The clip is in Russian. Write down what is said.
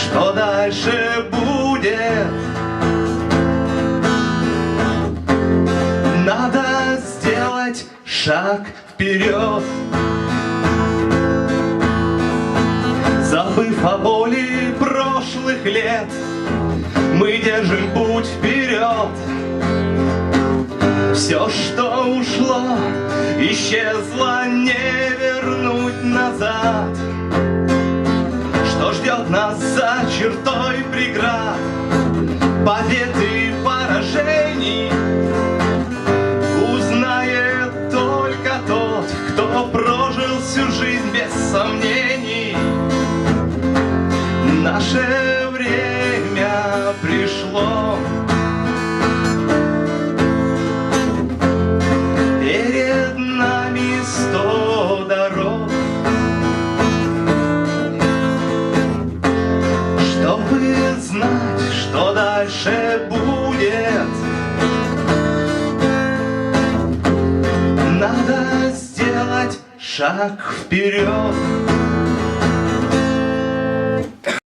что дальше будет. Надо сделать шаг вперед, забыв о боли прошлых лет, мы держим путь вперед. Все, что ушло, исчезло, не ждет нас за чертой преград, побед и поражений, узнает только тот, кто прожил всю жизнь без сомнений. Наше время пришло. Перед нами сто дальше будет, Надо сделать шаг вперед.